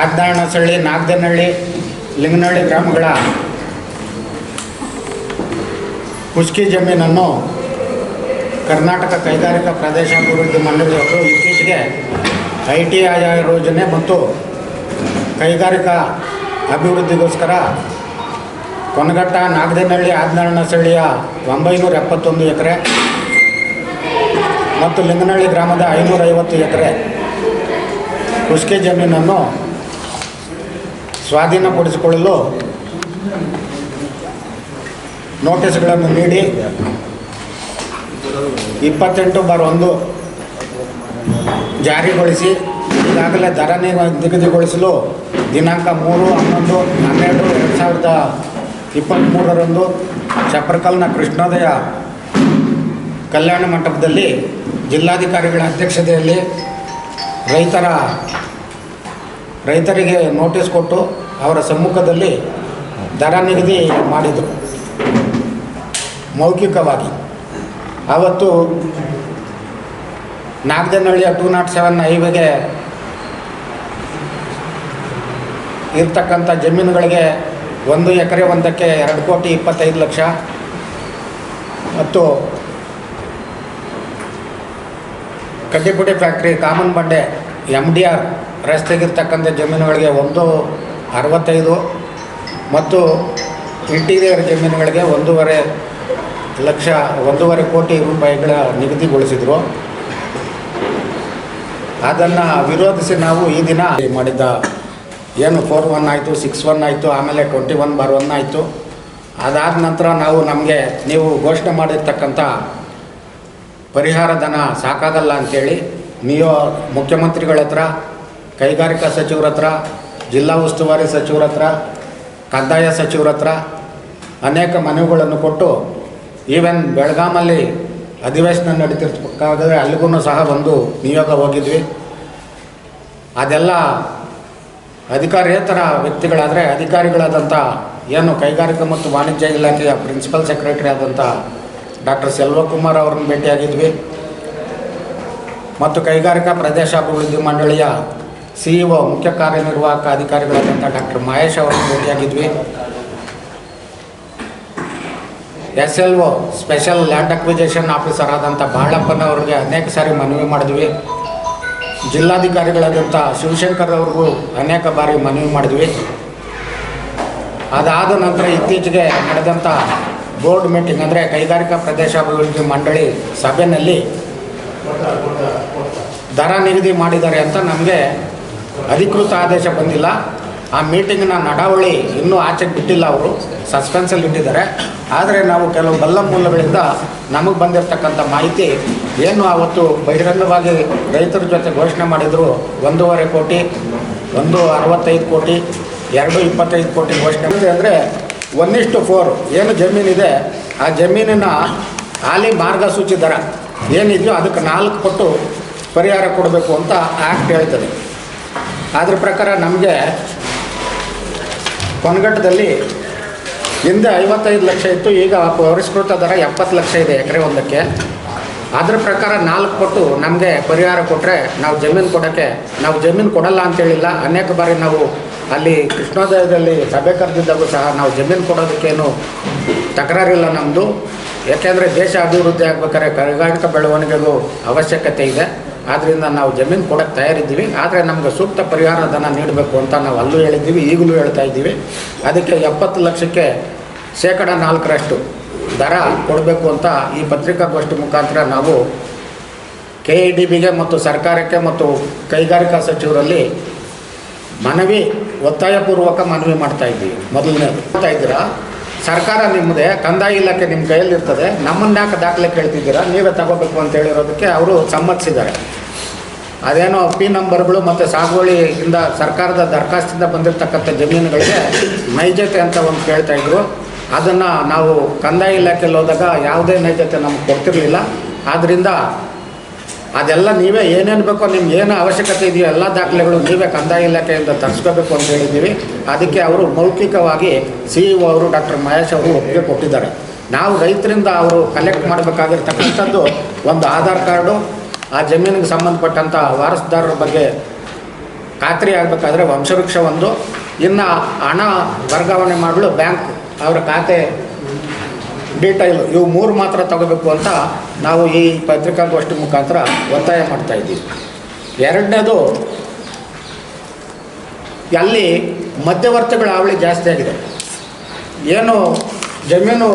ಆಜ್ನಾಳನಸಳ್ಳಿ ನಾಗದನಹಳ್ಳಿ ಲಿಂಗನಹಳ್ಳಿ ಗ್ರಾಮಗಳ ಕುಷ್ಕಿ ಜಮೀನನ್ನು ಕರ್ನಾಟಕ ಕೈಗಾರಿಕಾ ಪ್ರದೇಶಾಭಿವೃದ್ಧಿ ಮಂಡಳಿಯವರು ಇತ್ತೀಚೆಗೆ ಐ ಟಿ ಐ ಯೋಜನೆ ಮತ್ತು ಕೈಗಾರಿಕಾ ಅಭಿವೃದ್ಧಿಗೋಸ್ಕರ ಕೊನಗಟ್ಟ ನಾಗದನಹಳ್ಳಿ ಆದ್ನಾರಣಸಳ್ಳಿಯ ಒಂಬೈನೂರ ಎಪ್ಪತ್ತೊಂದು ಎಕರೆ ಮತ್ತು ಲಿಂಗನಹಳ್ಳಿ ಗ್ರಾಮದ ಐನೂರೈವತ್ತು ಎಕರೆ ಕೃಷಿ ಜಮೀನನ್ನು ಸ್ವಾಧೀನಪಡಿಸಿಕೊಳ್ಳಲು ನೋಟಿಸ್ಗಳನ್ನು ನೀಡಿ. ಇಪ್ಪತ್ತೆಂಟು ಬಾರ್ ಒಂದು ಜಾರಿಗೊಳಿಸಿ, ಈಗಾಗಲೇ ದರ ನಿಗದಿಗೊಳಿಸಲು ದಿನಾಂಕ ಮೂರು, ಹನ್ನೊಂದು, ಹನ್ನೆರಡು, ಎರಡು ಸಾವಿರದ ಇಪ್ಪತ್ತ್ಮೂರರಂದು ಚಪ್ರಕಲ್ನ ಕೃಷ್ಣೋದಯ ಕಲ್ಯಾಣ ಮಂಟಪದಲ್ಲಿ ಜಿಲ್ಲಾಧಿಕಾರಿಗಳ ಅಧ್ಯಕ್ಷತೆಯಲ್ಲಿ ರೈತರ ರೈತರಿಗೆ ನೋಟಿಸ್ ಕೊಟ್ಟು ಅವರ ಸಮ್ಮುಖದಲ್ಲಿ ದರ ನಿಗದಿ ಮಾಡಿದರು. ಮೌಖಿಕವಾಗಿ. ಆವತ್ತು ನಾಗದನಹಳ್ಳಿಯ ಟೂ ನಾಟ್ ಸೆವೆನ್ ಹೈವೇಗೆ ಇರ್ತಕ್ಕಂಥ ಜಮೀನುಗಳಿಗೆ ಒಂದು ಎಕರೆ ಒಂದಕ್ಕೆ ಎರಡು ಕೋಟಿ ಇಪ್ಪತ್ತೈದು ಲಕ್ಷ. ಮತ್ತು ಕಡ್ಡಿಪುಡಿ ಫ್ಯಾಕ್ಟ್ರಿ ಕಾಮನ್ ಬಂಡೆ ಎಂ ಡಿ ಆರ್ ರಸ್ತೆಗಿರ್ತಕ್ಕಂಥ ಜಮೀನುಗಳಿಗೆ ಒಂದು ಅರವತ್ತೈದು ಮತ್ತು ಇಂಟೀರಿಯರ್ ಜಮೀನುಗಳಿಗೆ ಒಂದೂವರೆ ಲಕ್ಷ, ಒಂದೂವರೆ ಕೋಟಿ ರೂಪಾಯಿಗಳ ನಿಗದಿಗೊಳಿಸಿದರು. ಅದನ್ನು ವಿರೋಧಿಸಿ ನಾವು ಈ ದಿನ ಮಾಡಿದ್ದ ಏನು ಫೋರ್ ಒನ್ ಆಯಿತು ಸಿಕ್ಸ್ ಒನ್ ಆಯಿತು, ಆಮೇಲೆ ಟ್ವೆಂಟಿ ಒನ್ ಬಾರ್ ಒನ್ ಆಯಿತು. ಅದಾದ ನಂತರ ನಾವು ನಮಗೆ ನೀವು ಘೋಷಣೆ ಮಾಡಿರ್ತಕ್ಕಂಥ ಪರಿಹಾರ ಧನ ಸಾಕಾಗಲ್ಲ ಅಂಥೇಳಿ ನೀವು ಮುಖ್ಯಮಂತ್ರಿಗಳ ಹತ್ರ, ಕೈಗಾರಿಕಾ ಸಚಿವರ ಹತ್ರ, ಜಿಲ್ಲಾ ಉಸ್ತುವಾರಿ ಸಚಿವರ ಹತ್ರ, ಕಂದಾಯ ಸಚಿವರ ಹತ್ರ ಅನೇಕ ಮನವಿಗಳನ್ನು ಕೊಟ್ಟು ಈವನ್ ಬೆಳಗಾಮಲ್ಲಿ ಅಧಿವೇಶನ ನಡೀತಿರ್ಬೇಕಾದ್ರೆ ಅಲ್ಲಿಗೂ ಸಹ ಬಂದು ನಿಯೋಗ ಹೋಗಿದ್ವಿ. ಅದೆಲ್ಲ ಅಧಿಕಾರೇತರ ವ್ಯಕ್ತಿಗಳಾದರೆ ಅಧಿಕಾರಿಗಳಾದಂಥ ಏನು ಕೈಗಾರಿಕಾ ಮತ್ತು ವಾಣಿಜ್ಯ ಇಲಾಖೆಯ ಪ್ರಿನ್ಸಿಪಲ್ ಸೆಕ್ರೆಟರಿ ಆದಂಥ ಡಾಕ್ಟರ್ ಸೆಲ್ವಕುಮಾರ್ ಅವರನ್ನು ಭೇಟಿಯಾಗಿದ್ವಿ. ಮತ್ತು ಕೈಗಾರಿಕಾ ಪ್ರದೇಶ ಅಭಿವೃದ್ಧಿ ಮಂಡಳಿಯ ಸಿಇಒ, ಮುಖ್ಯ ಕಾರ್ಯನಿರ್ವಾಹಕ ಅಧಿಕಾರಿಗಳಾದಂಥ ಡಾಕ್ಟರ್ ಮಹೇಶ್ ಅವರನ್ನು ಭೇಟಿಯಾಗಿದ್ವಿ. S L O special land acquisition officer ಆದಂಥ ಬಾಳಪ್ಪನವ್ರಿಗೆ ಅನೇಕ ಸಾರಿ ಮನವಿ ಮಾಡಿದ್ವಿ. ಜಿಲ್ಲಾಧಿಕಾರಿಗಳಾದಂಥ ಶಿವಶಂಕರ್ ಅವ್ರಿಗೂ ಅನೇಕ ಬಾರಿ ಮನವಿ ಮಾಡಿದ್ವಿ. ಅದಾದ ನಂತರ ಇತ್ತೀಚೆಗೆ ನಡೆದಂಥ ಬೋರ್ಡ್ ಮೀಟಿಂಗ್, ಅಂದರೆ ಕೈಗಾರಿಕಾ ಪ್ರದೇಶ ಅಭಿವೃದ್ಧಿ ಮಂಡಳಿ ಸಭೆಯಲ್ಲಿ ದರ ನಿಗದಿ ಮಾಡಿದ್ದಾರೆ ಅಂತ ನಮಗೆ ಅಧಿಕೃತ ಆದೇಶ ಬಂದಿಲ್ಲ. ಆ ಮೀಟಿಂಗ್ನ ನಡಾವಳಿ ಇನ್ನೂ ಆಚೆಗೆ ಬಿಟ್ಟಿಲ್ಲ ಅವರು. ಸಸ್ಪೆನ್ಸಲ್ಲಿ ಇಟ್ಟಿದ್ದಾರೆ. ಆದರೆ ನಾವು ಕೆಲವು ಬಲ್ಲ ಮೂಲಗಳಿಂದ ನಮಗೆ ಬಂದಿರತಕ್ಕಂಥ ಮಾಹಿತಿ ಏನು ಆವತ್ತು ಬಹಿರಂಗವಾಗಿ ರೈತರ ಜೊತೆ ಘೋಷಣೆ ಮಾಡಿದರು ಒಂದೂವರೆ ಕೋಟಿ, ಒಂದು ಅರವತ್ತೈದು ಕೋಟಿ, ಎರಡು ಇಪ್ಪತ್ತೈದು ಕೋಟಿ ಘೋಷಣೆ ಅಂದರೆ ಒಂದಿಷ್ಟು ಫೋರ್ ಏನು ಜಮೀನಿದೆ, ಆ ಜಮೀನಿನ ಹಾಲಿ ಮಾರ್ಗಸೂಚಿ ದರ ಏನಿದೆಯೋ ಅದಕ್ಕೆ ನಾಲ್ಕು ಪಟ್ಟು ಪರಿಹಾರ ಕೊಡಬೇಕು ಅಂತ ಆ್ಯಕ್ಟ್ ಹೇಳ್ತದೆ. ಅದ್ರ ಪ್ರಕಾರ ನಮಗೆ ಕೊನಗಟ್ಟದಲ್ಲಿ ಹಿಂದೆ ಐವತ್ತೈದು ಲಕ್ಷ ಇತ್ತು, ಈಗ ಪರಿಷ್ಕೃತ ದರ ಎಪ್ಪತ್ತು ಲಕ್ಷ ಇದೆ ಎಕರೆ ಒಂದಕ್ಕೆ. ಅದ್ರ ಪ್ರಕಾರ ನಾಲ್ಕು ಪಟ್ಟು ನಮಗೆ ಪರಿಹಾರ ಕೊಟ್ಟರೆ ನಾವು ಜಮೀನು ಕೊಡೋಕ್ಕೆ, ನಾವು ಜಮೀನು ಕೊಡಲ್ಲ ಅಂತೇಳಿಲ್ಲ ಅನೇಕ ಬಾರಿ ನಾವು ಅಲ್ಲಿ ಕೃಷ್ಣೋದಯದಲ್ಲಿ ಸಭೆ ಕರೆದಿದ್ದಾಗೂ ಸಹ ನಾವು ಜಮೀನು ಕೊಡೋದಕ್ಕೇನು ತಕರಾರಿಲ್ಲ ನಮ್ಮದು ಯಾಕೆಂದರೆ ದೇಶ ಅಭಿವೃದ್ಧಿ ಆಗ್ಬೇಕಾದ್ರೆ ಕೈಗಾರಿಕಾ ಬೆಳವಣಿಗೆಗೂ ಅವಶ್ಯಕತೆ ಇದೆ. ಆದ್ದರಿಂದ ನಾವು ಜಮೀನು ಕೊಡೋಕ್ಕೆ ತಯಾರಿದ್ದೀವಿ. ಆದರೆ ನಮಗೆ ಸೂಕ್ತ ಪರಿಹಾರ ಧನ ನೀಡಬೇಕು ಅಂತ ನಾವು ಅಲ್ಲೂ ಹೇಳಿದ್ದೀವಿ, ಈಗಲೂ ಹೇಳ್ತಾ ಇದ್ದೀವಿ. ಅದಕ್ಕೆ ಎಪ್ಪತ್ತು ಲಕ್ಷಕ್ಕೆ ಶೇಕಡ ನಾಲ್ಕರಷ್ಟು ದರ ಕೊಡಬೇಕು ಅಂತ ಈ ಪತ್ರಿಕಾಗೋಷ್ಠಿ ಮುಖಾಂತರ ನಾವು ಕೆ ಇ ಡಿ ಬಿಗೆ ಮತ್ತು ಸರ್ಕಾರಕ್ಕೆ ಮತ್ತು ಕೈಗಾರಿಕಾ ಸಚಿವರಲ್ಲಿ ಮನವಿ ಒತ್ತಾಯಪೂರ್ವಕ ಮನವಿ ಮಾಡ್ತಾ ಇದ್ದೀವಿ. ಮೊದಲನೇ ಮಾಡ್ತಾ ಇದ್ದೀರಾ? ಸರ್ಕಾರ ನಿಮ್ಮದೇ, ಕಂದಾಯ ಇಲಾಖೆ ನಿಮ್ಮ ಕೈಯಲ್ಲಿರ್ತದೆ ನಮ್ಮನ್ನ ಯಾಕೆ ದಾಖಲೆ ಕೇಳ್ತಿದ್ದೀರಾ? ನೀವೇ ತಗೋಬೇಕು ಅಂತ ಹೇಳಿರೋದಕ್ಕೆ ಅವರು ಸಮ್ಮತಿಸಿದ್ದಾರೆ. ಅದೇನೋ ಪಿ ನಂಬರ್ಗಳು ಮತ್ತು ಸಾಗುವಳಿಯಿಂದ ಸರ್ಕಾರದ ದರಖಾಸ್ತಿಂದ ಬಂದಿರತಕ್ಕಂಥ ಜಮೀನುಗಳಿಗೆ ನೈಜತೆ ಅಂತ ಒಂದು ಕೇಳ್ತಾ ಇದ್ರು. ಅದನ್ನು ನಾವು ಕಂದಾಯ ಇಲಾಖೆಯಲ್ಲಿ ಹೋದಾಗ ಯಾವುದೇ ನೈಜತೆ ನಮ್ಗೆ ಕೊಡ್ತಿರಲಿಲ್ಲ. ಆದ್ದರಿಂದ ಅದೆಲ್ಲ ನೀವೇ ಏನೇನು ಬೇಕೋ ನಿಮ್ಗೆ ಏನು ಅವಶ್ಯಕತೆ ಇದೆಯೋ ಎಲ್ಲ ದಾಖಲೆಗಳು ನೀವೇ ಕಂದಾಯ ಇಲಾಖೆಯಿಂದ ತರಿಸ್ಕೋಬೇಕು ಅಂತ ಹೇಳಿದ್ದೀವಿ. ಅದಕ್ಕೆ ಅವರು ಮೌಖಿಕವಾಗಿ ಸಿ ಇ ಅವರು ಡಾಕ್ಟರ್ ಮಹೇಶ್ ಅವರು ಒಪ್ಪಿಗೆ ಕೊಟ್ಟಿದ್ದಾರೆ. ನಾವು ರೈತರಿಂದ ಅವರು ಕಲೆಕ್ಟ್ ಮಾಡಬೇಕಾಗಿರ್ತಕ್ಕಂಥದ್ದು ಒಂದು ಆಧಾರ್ ಕಾರ್ಡು, ಆ ಜಮೀನಿಗೆ ಸಂಬಂಧಪಟ್ಟಂಥ ವಾರಸುದಾರರ ಬಗ್ಗೆ ಖಾತ್ರಿ ಆಗಬೇಕಾದ್ರೆ ವಂಶವೃಕ್ಷ ಒಂದು, ಇನ್ನು ಹಣ ವರ್ಗಾವಣೆ ಮಾಡಲು ಬ್ಯಾಂಕ್ ಅವರ ಖಾತೆ ಡೀಟೈಲ್ ಇವು ಮೂರು ಮಾತ್ರ ತಗೋಬೇಕು ಅಂತ ನಾವು ಈ ಪತ್ರಿಕಾಗೋಷ್ಠಿ ಮುಖಾಂತರ ಒತ್ತಾಯ ಮಾಡ್ತಾ ಇದ್ದೀವಿ. ಎರಡನೇದು, ಅಲ್ಲಿ ಮಧ್ಯವರ್ತಿಗಳ ಹಾವಳಿ ಜಾಸ್ತಿ ಆಗಿದೆ. ಏನು ಜಮೀನು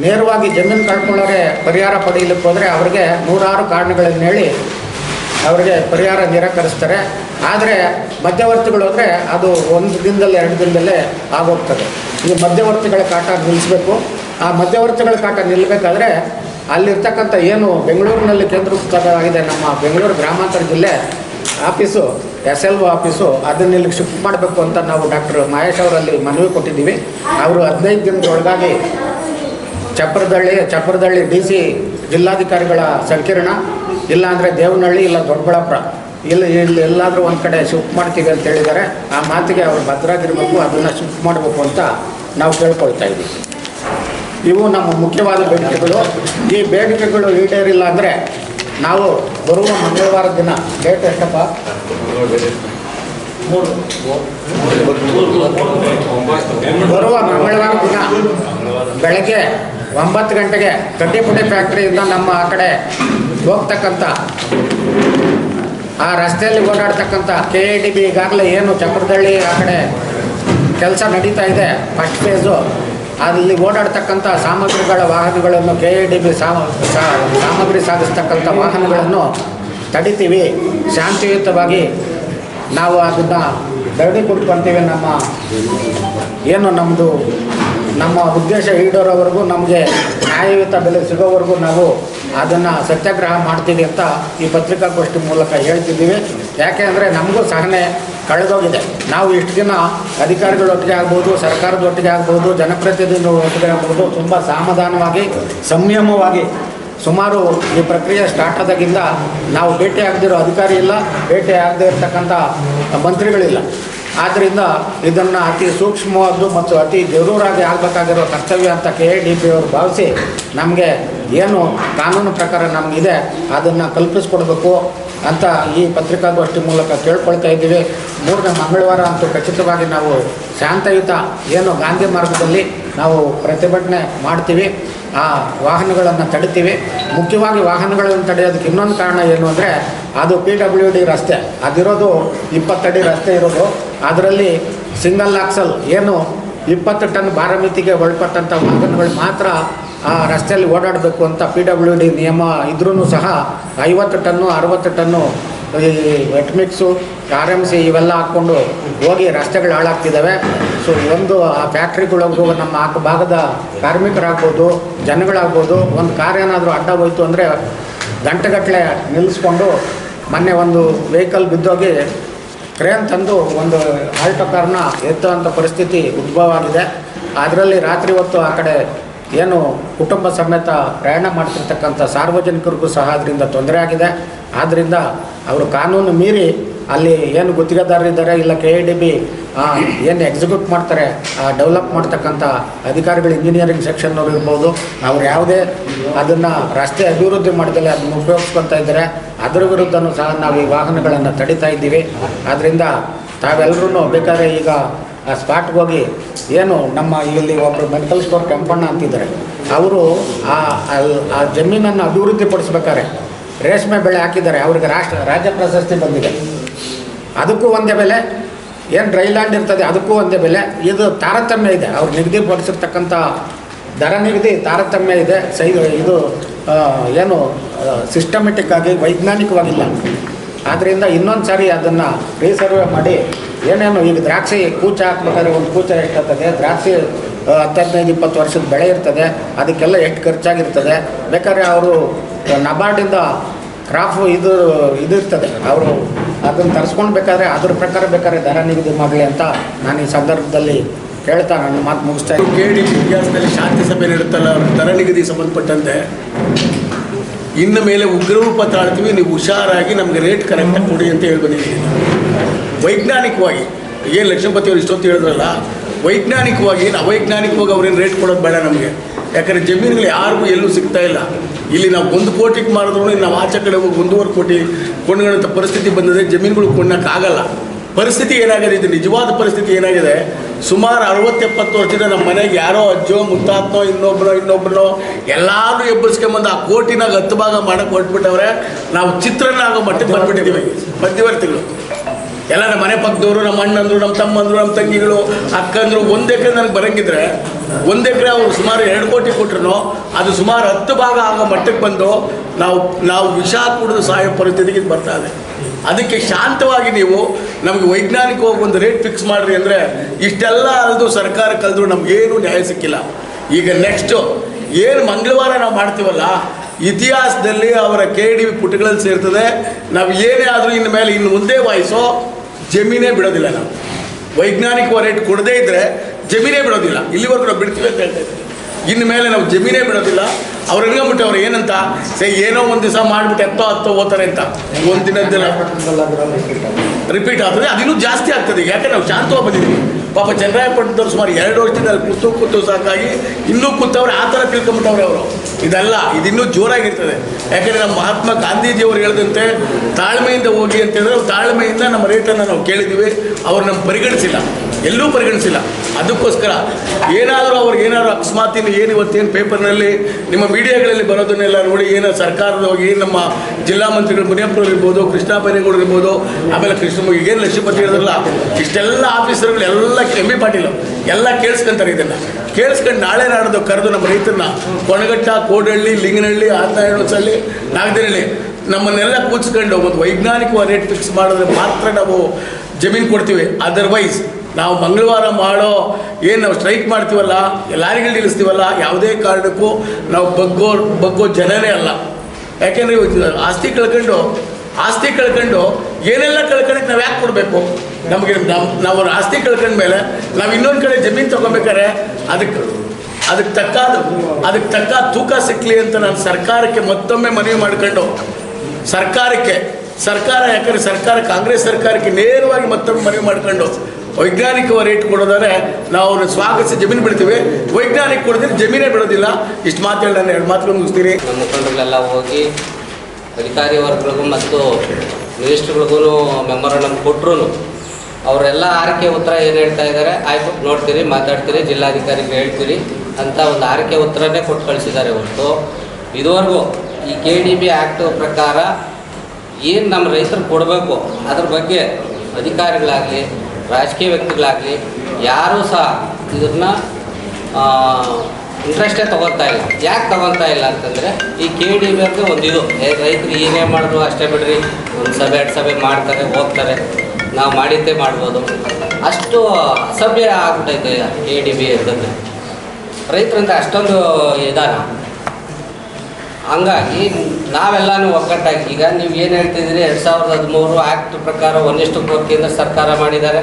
ನೇರವಾಗಿ ಜಮೀನು ಕಳ್ಕೊಳ್ಳೋರೆ ಪರಿಹಾರ ಪಡೆಯಲಿಕ್ಕೆ ಹೋದರೆ ಅವರಿಗೆ ನೂರಾರು ಕಾರಣಗಳನ್ನು ಹೇಳಿ ಅವರಿಗೆ ಪರಿಹಾರ ನಿರಾಕರಿಸ್ತಾರೆ. ಆದರೆ ಮಧ್ಯವರ್ತಿಗಳು ಹೋದರೆ ಅದು ಒಂದು ದಿನದಲ್ಲಿ, ಎರಡು ದಿನದಲ್ಲೇ ಆಗೋಗ್ತದೆ. ಈ ಮಧ್ಯವರ್ತಿಗಳ ಕಾಟ ನಿಲ್ಲಿಸಬೇಕು ಆ ಮಧ್ಯವರ್ತಿಗಳ ಕಾಟ ನಿಲ್ಲಬೇಕಾದ್ರೆ ಅಲ್ಲಿರ್ತಕ್ಕಂಥ ಏನು ಬೆಂಗಳೂರಿನಲ್ಲಿ ಕೇಂದ್ರೀಕೃತವಾಗಿದೆ ನಮ್ಮ ಬೆಂಗಳೂರು ಗ್ರಾಮಾಂತರ ಜಿಲ್ಲೆ office S L O office, ಅದನ್ನ ಇಲ್ಲಿಗೆ ಶಿಫ್ಟ್ ಮಾಡಬೇಕು ಅಂತ ನಾವು ಡಾಕ್ಟರ್ ಮಹೇಶ್ ಅವರಲ್ಲಿ ಮನವಿ ಕೊಟ್ಟಿದ್ದೀವಿ. ಅವರು ಹದಿನೈದು ದಿನದೊಳಗಾಗಿ ಚಪ್ರದಳ್ಳಿ ಚಪ್ಪರದಳ್ಳಿ ಡಿ ಸಿ ಜಿಲ್ಲಾಧಿಕಾರಿಗಳ ಸಂಕೀರ್ಣ, ಇಲ್ಲಾಂದರೆ ದೇವನಹಳ್ಳಿ, ಇಲ್ಲ ದೊಡ್ಡಬಳ್ಳಾಪುರ. ಇಲ್ಲಿ ಇಲ್ಲಿ ಎಲ್ಲಾದರೂ ಒಂದು ಕಡೆ ಶಿಫ್ಟ್ ಮಾಡ್ತೀವಿ ಅಂತ ಹೇಳಿದ್ದಾರೆ. ಆ ಮಾತಿಗೆ ಅವರು ಭದ್ರಾಗಿರಬೇಕು, ಅದನ್ನು ಶಿಫ್ಟ್ ಮಾಡಬೇಕು ಅಂತ ನಾವು ಕೇಳ್ಕೊಳ್ತಾ ಇದ್ದೀವಿ. ಇವು ನಮ್ಮ ಮುಖ್ಯವಾದ ಬೇಡಿಕೆಗಳು. ಈ ಬೇಡಿಕೆಗಳು ಈಡೇರಿಲ್ಲ ಅಂದರೆ ನಾವು ಬರುವ ಮಂಗಳವಾರ ದಿನ ಡೇಟ್ ಎಷ್ಟಪ್ಪ? ಬರುವ ಮಂಗಳವಾರ ದಿನ ಬೆಳಗ್ಗೆ ಒಂಬತ್ತು ಗಂಟೆಗೆ ಕಡ್ಡಿಪುಡಿ ಫ್ಯಾಕ್ಟ್ರಿಯಿಂದ ನಮ್ಮ ಆ ಕಡೆ ಹೋಗ್ತಕ್ಕಂಥ, ಆ ರಸ್ತೆಯಲ್ಲಿ ಓಡಾಡ್ತಕ್ಕಂಥ ಕೆ ಎ ಡಿ ಬಿ ಈಗಾಗಲೇ ಏನು ಚಕ್ರದಳ್ಳಿ ಆ ಕಡೆ ಕೆಲಸ ನಡೀತಾ ಇದೆ. ಫಸ್ಟ್ ಫೇಸು ಅಲ್ಲಿ ಓಡಾಡ್ತಕ್ಕಂಥ ಸಾಮಗ್ರಿಗಳ ವಾಹನಗಳನ್ನು ಕೆ ಎ ಡಿ ಬಿ ಸಾಮಗ್ರಿ ಸಾಗಿಸ್ತಕ್ಕಂಥ ವಾಹನಗಳನ್ನು ತಡಿತೀವಿ. ಶಾಂತಿಯುತವಾಗಿ ನಾವು ಅದನ್ನು ಧರಣಿ ಕೊಟ್ಕೊಳ್ತೀವಿ ನಮ್ಮ ಏನು ನಮ್ಮದು ನಮ್ಮ ಉದ್ದೇಶ ಈಡೋರೋವರೆಗೂ ನಮಗೆ ನ್ಯಾಯಯುತ ಬೆಲೆ ಸಿಗೋವರೆಗೂ ನಾವು ಅದನ್ನು ಸತ್ಯಾಗ್ರಹ ಮಾಡ್ತೀವಿ ಅಂತ ಈ ಪತ್ರಿಕಾಗೋಷ್ಠಿ ಮೂಲಕ ಹೇಳ್ತಿದ್ದೀವಿ. ಯಾಕೆ ಅಂದರೆ ನಮಗೂ ಸಹನೆ ಕಳೆದೋಗಿದೆ. ನಾವು ಇಷ್ಟು ದಿನ ಅಧಿಕಾರಿಗಳೊಟ್ಟಿಗೆ ಆಗ್ಬೋದು ಸರ್ಕಾರದ ಒಟ್ಟಿಗೆ ಆಗ್ಬೋದು, ಜನಪ್ರತಿನಿಧಿಗಳೊಟ್ಟಿಗೆ ಆಗ್ಬೋದು, ತುಂಬ ಸಮಾಧಾನವಾಗಿ, ಸಂಯಮವಾಗಿ ಸುಮಾರು ಈ ಪ್ರಕ್ರಿಯೆ ಸ್ಟಾರ್ಟ್ ಆದಾಗಿಂದ ನಾವು ಭೇಟಿ ಆಗದಿರೋ ಅಧಿಕಾರಿ ಇಲ್ಲ ಭೇಟಿ ಆಗದೇ ಇರತಕ್ಕಂಥ ಮಂತ್ರಿಗಳಿಲ್ಲ. ಆದ್ದರಿಂದ ಇದನ್ನು ಅತಿ ಸೂಕ್ಷ್ಮವಾದ್ದು ಮತ್ತು ಅತಿ ಜರೂರಾಗಿ ಆಗಬೇಕಾಗಿರೋ ಕರ್ತವ್ಯ ಅಂತ ಕೆ ಎ ಡಿ ಪಿ ಅವರು ಭಾವಿಸಿ ನಮಗೆ ಏನು ಕಾನೂನು ಪ್ರಕಾರ ನಮಗಿದೆ, ಅದನ್ನು ಕಲ್ಪಿಸ್ಕೊಡ್ಬೇಕು ಅಂತ ಈ ಪತ್ರಿಕಾಗೋಷ್ಠಿ ಮೂಲಕ ಕೇಳ್ಕೊಳ್ತಾ ಇದ್ದೀವಿ. ಮೂರನೇ ಮಂಗಳವಾರ ಅಂತೂ ಖಚಿತವಾಗಿ ನಾವು ಶಾಂತಯುತ, ಏನು ಗಾಂಧಿ ಮಾರ್ಗದಲ್ಲಿ ನಾವು ಪ್ರತಿಭಟನೆ ಮಾಡ್ತೀವಿ. ಆ ವಾಹನಗಳನ್ನು ತಡಿತೀವಿ. ಮುಖ್ಯವಾಗಿ ವಾಹನಗಳನ್ನು ತಡೆಯೋದಕ್ಕೆ ಇನ್ನೊಂದು ಕಾರಣ ಏನು ಅಂದರೆ, ಅದು ಪಿ ಡಬ್ಲ್ಯೂ ಡಿ ರಸ್ತೆ. ಅದಿರೋದು ಇಪ್ಪತ್ತಡಿ ರಸ್ತೆ ಇರೋದು. ಅದರಲ್ಲಿ ಸಿಂಗಲ್ ಆಕ್ಸಲ್ ಏನು ಇಪ್ಪತ್ತು ಟನ್ ಭಾರಮಿತಿಗೆ ಒಳಪಟ್ಟಂಥ ವಾಹನಗಳು ಮಾತ್ರ ಆ ರಸ್ತೆಯಲ್ಲಿ ಓಡಾಡಬೇಕು ಅಂತ ಪಿ ಡಬ್ಲ್ಯೂ ಡಿ ನಿಯಮ ಇದ್ರೂ ಸಹ ಐವತ್ತು ಟನ್ನು, ಅರುವತ್ತು ಟನ್ನು ಈ wet mix R M C ಇವೆಲ್ಲ ಹಾಕ್ಕೊಂಡು ಹೋಗಿ ರಸ್ತೆಗಳು ಹಾಳಾಗ್ತಿದ್ದಾವೆ. ಸೊ ಒಂದು ಆ ಫ್ಯಾಕ್ಟ್ರಿಗಳಿಗೂ ನಮ್ಮ ಆ ಭಾಗದ ಕಾರ್ಮಿಕರಾಗ್ಬೋದು, ಜನಗಳಾಗ್ಬೋದು, ಒಂದು ಕಾರ್ ಏನಾದರೂ ಅಡ್ಡ ಹೋಯ್ತು ಅಂದರೆ ಗಂಟೆಗಟ್ಟಲೆ ನಿಲ್ಲಿಸ್ಕೊಂಡು ಮೊನ್ನೆ ಒಂದು ವೆಹಿಕಲ್ ಬಿದ್ದೋಗಿ ಕ್ರೇನ್ ತಂದು ಒಂದು ಆಲ್ಟೋ ಕಾರ್ನ ಎತ್ತುವಂಥ ಪರಿಸ್ಥಿತಿ ಉದ್ಭವ ಆಗಿದೆ. ಅದರಲ್ಲಿ ರಾತ್ರಿ ಹೊತ್ತು ಆ ಕಡೆ ಏನು ಕುಟುಂಬ ಸಮೇತ ಪ್ರಯಾಣ ಮಾಡ್ತಿರ್ತಕ್ಕಂಥ ಸಾರ್ವಜನಿಕರಿಗೂ ಸಹ ಅದರಿಂದ ತೊಂದರೆ ಆಗಿದೆ. ಆದ್ದರಿಂದ ಅವರು ಕಾನೂನು ಮೀರಿ ಅಲ್ಲಿ ಏನು ಗುತ್ತಿಗೆದಾರರಿದ್ದಾರೆ ಇಲ್ಲ ಕೆ ಎ ಡಿ ಬಿ ಏನು ಎಕ್ಸಿಕ್ಯೂಟ್ ಮಾಡ್ತಾರೆ ಡೆವಲಪ್ ಮಾಡ್ತಕ್ಕಂಥ ಅಧಿಕಾರಿಗಳು ಇಂಜಿನಿಯರಿಂಗ್ ಸೆಕ್ಷನ್ನವ್ರು ಇರ್ಬೋದು, ಅವ್ರು ಯಾವುದೇ ಅದನ್ನು ರಸ್ತೆ ಅಭಿವೃದ್ಧಿ ಮಾಡಿದಲ್ಲಿ ಅದನ್ನು ಉಪಯೋಗಿಸ್ಕೊತಾ ಇದ್ದಾರೆ. ಅದರ ವಿರುದ್ಧನೂ ಸಹ ನಾವು ಈ ವಾಹನಗಳನ್ನು ತಡಿತಾ ಇದ್ದೀವಿ. ಆದ್ದರಿಂದ ತಾವೆಲ್ಲರೂ ಬೇಕಾದ್ರೆ ಈಗ ಆ ಸ್ಪಾಟ್ಗೆ ಹೋಗಿ, ಏನು, ನಮ್ಮ ಇಲ್ಲಿ ಒಬ್ಬರು ಮೆಡಿಕಲ್ ಸ್ಟೋರ್ ಕೆಂಪಣ್ಣ ಅಂತಿದ್ದಾರೆ. ಅವರು ಆ ಆ ಜಮೀನನ್ನು ಅಭಿವೃದ್ಧಿ ಪಡಿಸ್ಬೇಕಾರೆ ರೇಷ್ಮೆ ಬೆಳೆ ಹಾಕಿದ್ದಾರೆ. ಅವ್ರಿಗೆ ರಾಷ್ಟ್ರ, ರಾಜ್ಯ ಪ್ರಶಸ್ತಿ ಬಂದಿದೆ. ಅದಕ್ಕೂ ಒಂದೇ ಬೆಲೆ. ಏನು ಡ್ರೈಲ್ಯಾಂಡ್ ಇರ್ತದೆ, ಅದಕ್ಕೂ ಒಂದೇ ಬೆಲೆ. ಇದು ತಾರತಮ್ಯ ಇದೆ. ಅವ್ರು ನಿಗದಿಪಡಿಸಿರ್ತಕ್ಕಂಥ ದರ ನಿಗದಿ, ತಾರತಮ್ಯ ಇದೆ. ಸೈ, ಇದು ಏನು ಸಿಸ್ಟಮೆಟಿಕ್ ಆಗಿ, ವೈಜ್ಞಾನಿಕವಾಗಿಲ್ಲ. ಆದ್ದರಿಂದ ಇನ್ನೊಂದು ಸಾರಿ ಅದನ್ನು ರೀಸರ್ವೆ ಮಾಡಿ ಏನೇನು ಈಗ ದ್ರಾಕ್ಷಿ ಕೂಚ ಹಾಕ್ಬೇಕಾದ್ರೆ ಒಂದು ಕೂಚ ಎಷ್ಟಾಗ್ತದೆ ದ್ರಾಕ್ಷಿ ಆ, ಹತ್ತು ಹದಿನೈದು ಇಪ್ಪತ್ತು ವರ್ಷದ ಬೆಳೆ ಇರ್ತದೆ ಅದಕ್ಕೆಲ್ಲ ಎಷ್ಟು ಖರ್ಚಾಗಿರ್ತದೆ. ಬೇಕಾದ್ರೆ ಅವರು ನಬಾರ್ಡಿಂದ ಕ್ರಾಫ್ ಇದು ಇದು ಇರ್ತದೆ. ಅವರು ಅದನ್ನು ತರಿಸ್ಕೊಂಡು ಬೇಕಾದ್ರೆ ಅದ್ರ ಪ್ರಕಾರ ಬೇಕಾದ್ರೆ ದರ ನಿಗದಿ ಮಾಡಲಿ ಅಂತ ನಾನು ಈ ಸಂದರ್ಭದಲ್ಲಿ ಹೇಳ್ತಾ ನನ್ನ ಮಾತು ಮುಗಿಸ್ತಾ ಕೇಳಿ ಇತಿಹಾಸದಲ್ಲಿ ಶಾಂತಿ ಸಭೆ ನಡೆಯುತ್ತಲ್ಲ ದರ ನಿಗದಿ ಸಂಬಂಧಪಟ್ಟಂತೆ. ಇನ್ನು ಮೇಲೆ ಉಗ್ರರೂಪ ತಾಳ್ತೀವಿ ನೀವು ಹುಷಾರಾಗಿ ನಮಗೆ ರೇಟ್ ಕರೆಕ್ಟಾಗಿ ಕೊಡಿ ಅಂತ ಹೇಳಿ ಬಂದಿದ್ದೀವಿ ವೈಜ್ಞಾನಿಕವಾಗಿ, ಏನು ಲಕ್ಷ್ಮೀಪತಿ ಅವರು ಇಷ್ಟೊತ್ತು ಹೇಳಿದ್ರಲ್ಲ, ವೈಜ್ಞಾನಿಕವಾಗಿ, ಏನು ಅವೈಜ್ಞಾನಿಕವಾಗಿ ಅವ್ರೇನು ರೇಟ್ ಕೊಡೋದು ಬೇಡ ನಮಗೆ. ಯಾಕಂದರೆ ಜಮೀನುಗಳು ಯಾರಿಗೂ ಎಲ್ಲೂ ಸಿಗ್ತಾ ಇಲ್ಲ. ಇಲ್ಲಿ ನಾವು ಒಂದು ಕೋಟಿಗೆ ಮಾರಿದ್ರು ನಾವು ಆಚೆ ಕಡೆ ಹೋಗಿ ಒಂದೂವರೆ ಕೋಟಿ ಕೊಂಡುಗಳಂಥ ಪರಿಸ್ಥಿತಿ ಬಂದಿದೆ, ಜಮೀನುಗಳು ಕೊಂಡಕ್ಕಾಗಲ್ಲ ಪರಿಸ್ಥಿತಿ ಏನಾಗಿದೆ, ಇದು ನಿಜವಾದ ಪರಿಸ್ಥಿತಿ ಏನಾಗಿದೆ, ಸುಮಾರು ಅರವತ್ತೆಪ್ಪತ್ತು ವರ್ಷದಿಂದ ನಮ್ಮ ಮನೆಗೆ ಯಾರೋ ಅಜ್ಜೋ ಮುತ್ತಾತ್ನೋ ಇನ್ನೊಬ್ಬನೋ ಇನ್ನೊಬ್ಬನೋ ಎಲ್ಲರೂ ಎಬ್ಬರಿಸ್ಕೊಂಬಂದು ಆ ಕೋಟಿನಾಗ ಹತ್ತು ಭಾಗ ಮಾಡಕ್ಕೆ ಹೊರಟ್ಬಿಟ್ಟವ್ರೆ, ನಾವು ಚಿತ್ರನ್ನ ಆಗೋ ಮಟ್ಟಕ್ಕೆ ಬಂದ್ಬಿಟ್ಟಿದ್ದೀವಿ. ಮಧ್ಯವರ್ತಿಗಳು. ಎಲ್ಲ ನಮ್ಮ ಮನೆ ಪಕ್ಕದವರು, ನಮ್ಮ ಅಣ್ಣಂದ್ರು, ನಮ್ಮ ತಮ್ಮಂದ್ರು, ನಮ್ಮ ತಂಗಿಗಳು, ಅಕ್ಕಂದ್ರು ಒಂದು ನನಗೆ ಬರಂಗಿದ್ರೆ, ಒಂದು ಎಕರೆ ಅವರು ಸುಮಾರು ಎರಡು ಕೋಟಿ ಕೊಟ್ರು ಅದು ಸುಮಾರು ಹತ್ತು ಭಾಗ ಆಗೋ ಮಟ್ಟಕ್ಕೆ ಬಂದು ನಾವು ನಾವು ವಿಷ ಕುಡಿದು ಸಾಯೋ ಪರಿಸ್ಥಿತಿಗೆ ಬರ್ತಾ ಇದೆ. ಅದಕ್ಕೆ ಶಾಂತವಾಗಿ ನೀವು ನಮಗೆ ವೈಜ್ಞಾನಿಕವಾಗಿ ಒಂದು ರೇಟ್ ಫಿಕ್ಸ್ ಮಾಡಿರಿ ಅಂದರೆ ಇಷ್ಟೆಲ್ಲ ಅಲ್ಲದು ಸರ್ಕಾರ ಕಲಿದ್ರು ನಮಗೇನು ನ್ಯಾಯ ಸಿಕ್ಕಿಲ್ಲ. ಈಗ ನೆಕ್ಸ್ಟು ಏನು ಮಂಗಳವಾರ ನಾವು ಮಾಡ್ತೀವಲ್ಲ, ಇತಿಹಾಸದಲ್ಲಿ ಅವರ ಕೆ ಡಿ ಪುಟಗಳಲ್ಲಿ ಸೇರ್ತದೆ. ನಾವು ಏನೇ ಆದರೂ ಇನ್ನು ಮೇಲೆ ಇನ್ನು ಮುಂದೆ ವಾಯಿಸೋ ಜಮೀನೇ ಬಿಡೋದಿಲ್ಲ ನಾವು. ವೈಜ್ಞಾನಿಕ ರೇಟ್ ಕೊಡದೇ ಇದ್ದರೆ ಜಮೀನೇ ಬಿಡೋದಿಲ್ಲ. ಇಲ್ಲಿವರೆಗೂ ನಾವು ಬಿಡ್ತೀವಿ ಅಂತ ಹೇಳ್ತಾ ಇನ್ನು ಮೇಲೆ ನಾವು ಜಮೀನೇ ಬಿಡೋದಿಲ್ಲ. ಅವ್ರು ಅನ್ಕೊಂಬಿಟ್ಟು ಅವ್ರು ಏನಂತ? ಸೇ, ಏನೋ ಒಂದು ದಿವಸ ಮಾಡಿಬಿಟ್ಟು ಎತ್ತೋ ಹತ್ತೋ ಹೋಗ್ತಾರೆ ಅಂತ. ಒಂದು ದಿನದ್ದೆಲ್ಲ ರಿಪೀಟ್ ಆಗ್ತದೆ ಅದಿನ್ನೂ ಜಾಸ್ತಿ ಆಗ್ತದೆ. ಈಗ ಯಾಕೆ ನಾವು ಶಾಂತವಾಗಿ ಬಂದಿದ್ದೀವಿ. ಪಾಪ ಚಂದ್ರಾಯಪಟ್ಟಣದವ್ರು ಸುಮಾರು ಎರಡು ವರ್ಷದಿಂದ ಅಲ್ಲಿ ಕೂತು ಕೂತು ಸಾಕಾಗಿ ಇನ್ನೂ ಕೂತವ್ರೆ, ಆ ಥರ ತಿಳ್ಕೊಂಬಿಟ್ಟವ್ರೆ ಅವರು. ಇದಲ್ಲ, ಇದಿನ್ನೂ ಜೋರಾಗಿರ್ತದೆ. ಯಾಕಂದರೆ ನಮ್ಮ ಮಹಾತ್ಮ ಗಾಂಧೀಜಿಯವರು ಹೇಳಿದಂತೆ, ತಾಳ್ಮೆಯಿಂದ ಹೋಗಿ ಅಂತ ಹೇಳಿದ್ರೆ ತಾಳ್ಮೆಯಿಂದ ನಮ್ಮ ರೇಟನ್ನು ನಾವು ಕೇಳಿದ್ದೀವಿ ಅವ್ರು ನಮ್ಮ ಪರಿಗಣಿಸಿಲ್ಲ. ಎಲ್ಲೂ ಪರಿಗಣಿಸಿಲ್ಲ. ಅದಕ್ಕೋಸ್ಕರ ಏನಾದರೂ ಅವ್ರಿಗೆ ಏನಾದರೂ ಅಕಸ್ಮಾತ್ ಇನ್ನು ಏನು ಇವತ್ತೇನು ಪೇಪರ್ನಲ್ಲಿ ನಿಮ್ಮ ಮೀಡಿಯಾಗಳಲ್ಲಿ ಬರೋದನ್ನೆಲ್ಲ ನೋಡಿ ಏನೋ ಸರ್ಕಾರದ ಏನು ನಮ್ಮ ಜಿಲ್ಲಾ ಮಂತ್ರಿಗಳು ಮುನಿಯಪ್ಪರು ಇರ್ಬೋದು, ಕೃಷ್ಣ ಇರ್ಬೋದು, ಆಮೇಲೆ ಕೃಷ್ಣ ಏನು ಲಕ್ಷ್ಮೀಪತಿ ಹೇಳಿದ್ರಲ್ಲ, ಇಷ್ಟೆಲ್ಲ ಆಫೀಸರ್ಗಳು ಎಲ್ಲ ಎಂ ಬಿ ಪಾಟೀಲ್ ಎಲ್ಲ ಕೇಳಿಸ್ಕೊಂತಾರೆ ಇದನ್ನು. ಕೇಳಿಸ್ಕೊಂಡು ನಾಳೆ ನಾಡ್ದು ಕರೆದು ನಮ್ಮ ರೈತರನ್ನ ಕೊಣಗಟ್ಟ, ಕೋಡಹಳ್ಳಿ, ಲಿಂಗನಹಳ್ಳಿ ಆತನಹಳ್ಳಿ ನಾಗದಹಳ್ಳಿ ನಮ್ಮನ್ನೆಲ್ಲ ಕೂತ್ಕೊಂಡು ಒಂದು ವೈಜ್ಞಾನಿಕವಾಗಿ ರೇಟ್ ಫಿಕ್ಸ್ ಮಾಡಿದ್ರೆ ಮಾತ್ರ ನಾವು ಜಮೀನು ಕೊಡ್ತೀವಿ. ಅದರ್ವೈಸ್ ನಾವು ಮಂಗಳವಾರ ಮಾಡೋ ಏನು ನಾವು ಸ್ಟ್ರೈಕ್ ಮಾಡ್ತೀವಲ್ಲ, ಲಾರಿಗಳು ನಿಲ್ಲಿಸ್ತೀವಲ್ಲ, ಯಾವುದೇ ಕಾರಣಕ್ಕೂ ನಾವು ಬಗ್ಗೋ ಬಗ್ಗೋ ಜನನೇ ಅಲ್ಲ. ಯಾಕೆಂದರೆ ಆಸ್ತಿ ಕಳ್ಕೊಂಡು ಆಸ್ತಿ ಕಳ್ಕೊಂಡು ಏನೆಲ್ಲ ಕಳ್ಕೊಳಕ್ಕೆ ನಾವು ಯಾಕೆ ಕೊಡಬೇಕು? ನಮಗೆ ನಾವು ನಾವು ಆಸ್ತಿ ಆಸ್ತಿ ಕಳ್ಕೊಂಡ್ಮೇಲೆ ನಾವು ಇನ್ನೊಂದು ಕಡೆ ಜಮೀನು ತೊಗೊಬೇಕಾರೆ ಅದಕ್ಕೆ ಅದಕ್ಕೆ ತಕ್ಕ ಅದಕ್ಕೆ ತಕ್ಕ ತೂಕ ಸಿಕ್ಕಲಿ ಅಂತ ನಾನು ಸರ್ಕಾರಕ್ಕೆ ಮತ್ತೊಮ್ಮೆ ಮನವಿ ಮಾಡ್ಕೊಂಡು, ಸರ್ಕಾರಕ್ಕೆ, ಸರ್ಕಾರ ಯಾಕಂದರೆ ಸರ್ಕಾರ ಕಾಂಗ್ರೆಸ್ ಸರ್ಕಾರಕ್ಕೆ ನೇರವಾಗಿ ಮತ್ತೊಮ್ಮೆ ಮನವಿ ಮಾಡ್ಕೊಂಡು ವೈಜ್ಞಾನಿಕ ರೇಟ್ ಕೊಡೋದಾದ್ರೆ ನಾವು ಅವ್ರನ್ನ ಸ್ವಾಗತಿಸಿ ಜಮೀನು ಬಿಡ್ತೀವಿ. ವೈಜ್ಞಾನಿಕ ಕೊಡೋದ್ರೆ ಜಮೀನೇ ಬಿಡೋದಿಲ್ಲ. ಇಷ್ಟು ಮಾತೇಳಿ ನಾನು ಎರಡು ಮಾತುಗಳು ಮುಗಿಸ್ತೀನಿ. ನಮ್ಮ ಮುಖಂಡರುಗಳೆಲ್ಲ ಹೋಗಿ ಅಧಿಕಾರಿ ವರ್ಗಗಳಿಗೂ ಮತ್ತು ಮಿನಿಸ್ಟ್ರುಗಳಿಗೂ ಮೆಮೊರಾಂಡಮ್ ಕೊಟ್ಟರು ಅವರೆಲ್ಲ ಆರಕೆ ಉತ್ತರ ಏನು ಹೇಳ್ತಾ ಇದ್ದಾರೆ, ಆಯ್ತು ನೋಡ್ತೀರಿ ಮಾತಾಡ್ತೀರಿ ಜಿಲ್ಲಾಧಿಕಾರಿಗೆ ಹೇಳ್ತೀರಿ ಅಂತ ಒಂದು ಆರಕೆ ಉತ್ತರನೇ ಕೊಟ್ಟು ಕಳಿಸಿದ್ದಾರೆ ಹೊರತು. ಇದುವರೆಗೂ ಈ ಕೆ ಡಿ ಬಿ ಆ್ಯಕ್ಟ್ ಪ್ರಕಾರ ಏನು ನಮ್ಮ ರೈತರು ಕೊಡಬೇಕು, ಅದ್ರ ಬಗ್ಗೆ ಅಧಿಕಾರಿಗಳಾಗಲಿ ರಾಜಕೀಯ ವ್ಯಕ್ತಿಗಳಾಗಲಿ, ಯಾರೂ ಸಹ ಇದನ್ನ ಇಂಟ್ರೆಸ್ಟೇ ತೊಗೊತಾ ಇಲ್ಲ. ಯಾಕೆ ತೊಗೊತಾ ಇಲ್ಲ ಅಂತಂದರೆ, ಈ ಕೆ ಡಿ ಬಿ ಅಂತ ಒಂದು ಇದು ರೈತರು ಏನೇ ಮಾಡಿದ್ರು ಅಷ್ಟೇ ಬಿಡ್ರಿ, ಒಂದು ಸಭೆ, ಎರಡು ಸಭೆ ಮಾಡ್ತಾರೆ, ಹೋಗ್ತಾರೆ, ನಾವು ಮಾಡಿದ್ದೇ ಮಾಡ್ಬೋದು. ಅಷ್ಟು ಅಸಭ್ಯ ಆಗ್ಬಿಟ್ಟೈತೆ ಕೆ ಡಿ ಬಿ ಅಂತಂದರೆ ರೈತರಿಂದ ಅಷ್ಟೊಂದು ಇದಾನ. ಹಂಗಾಗಿ ನಾವೆಲ್ಲನೂ ಒಗ್ಗಟ್ಟಾಗಿ, ಈಗ ನೀವು ಏನು ಹೇಳ್ತಿದ್ದೀರಿ, ಎರಡು ಸಾವಿರದ ಹದಿಮೂರು ಆ್ಯಕ್ಟ್ ಪ್ರಕಾರ ಒಂದಿಷ್ಟು ಕೇಂದ್ರ ಸರ್ಕಾರ ಮಾಡಿದ್ದಾರೆ.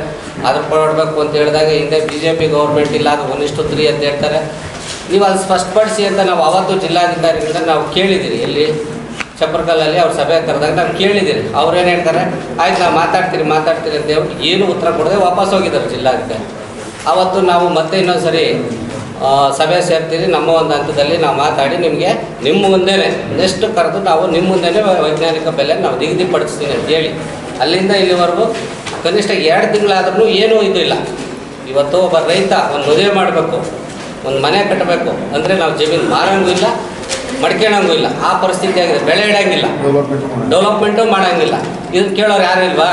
ಅದ್ರ ಕೊಡಬೇಕು ಅಂತ ಹೇಳಿದಾಗ ಹಿಂದೆ ಬಿ ಜೆ ಪಿ ಗೌರ್ಮೆಂಟ್ ಇಲ್ಲ, ಅದು ಒಂದಿಷ್ಟು ತ್ರೀ ಅಂತ ಹೇಳ್ತಾರೆ. ನೀವು ಅದು ಸ್ಪಷ್ಟಪಡಿಸಿ ಅಂತ ನಾವು ಅವತ್ತು ಜಿಲ್ಲಾಧಿಕಾರಿಗಳಿಂದ ನಾವು ಕೇಳಿದ್ದೀರಿ. ಇಲ್ಲಿ ಚಪ್ಪರ್ಕಲ್ಲಲ್ಲಿ ಅವ್ರ ಸಭೆ ಕರೆದಾಗ ನಾವು ಕೇಳಿದ್ದೀರಿ. ಏನು ಹೇಳ್ತಾರೆ, ಆಯ್ತು ನಾವು ಮಾತಾಡ್ತೀರಿ ಮಾತಾಡ್ತೀರಿ ಅಂತ ಏನು ಉತ್ತರ ಕೊಡದೆ ವಾಪಸ್ ಹೋಗಿದ್ದಾರೆ ಜಿಲ್ಲಾಧಿಕಾರಿ. ಅವತ್ತು ನಾವು ಮತ್ತೆ ಇನ್ನೊಂದು ಸರಿ ಸಭೆ ಸೇರ್ತೀರಿ ನಮ್ಮ ಒಂದು ಹಂತದಲ್ಲಿ ನಾವು ಮಾತಾಡಿ ನಿಮಗೆ ನಿಮ್ಮ ಮುಂದೆನೇ ನೆಕ್ಸ್ಟ್ ಕರೆದು ನಾವು ನಿಮ್ಮ ಮುಂದೆನೇ ವೈಜ್ಞಾನಿಕ ಬೆಲೆ ನಾವು ನಿಗದಿಪಡಿಸ್ತೀನಿ ಅಂತ ಹೇಳಿ. ಅಲ್ಲಿಂದ ಇಲ್ಲಿವರೆಗೂ ಕನಿಷ್ಠ ಎರಡು ತಿಂಗಳಾದ್ರೂ ಏನೂ ಇದು ಇಲ್ಲ. ಇವತ್ತು ಒಬ್ಬ ರೈತ ಒಂದು ಮದುವೆ ಮಾಡಬೇಕು ಒಂದು ಮನೆ ಕಟ್ಟಬೇಕು ಅಂದರೆ ನಾವು ಜಮೀನು ಮಾರಂಗೂ ಇಲ್ಲ ಮಡ್ಕೊಳಂಗೂ ಇಲ್ಲ. ಆ ಪರಿಸ್ಥಿತಿ ಆಗಿದೆ ಬೆಳೆ ಇಡಂಗಿಲ್ಲ. ಡೆವಲಪ್ಮೆಂಟು ಮಾಡೋಂಗಿಲ್ಲ. ಇದನ್ನು ಕೇಳೋರು ಯಾರು ಇಲ್ವಾ?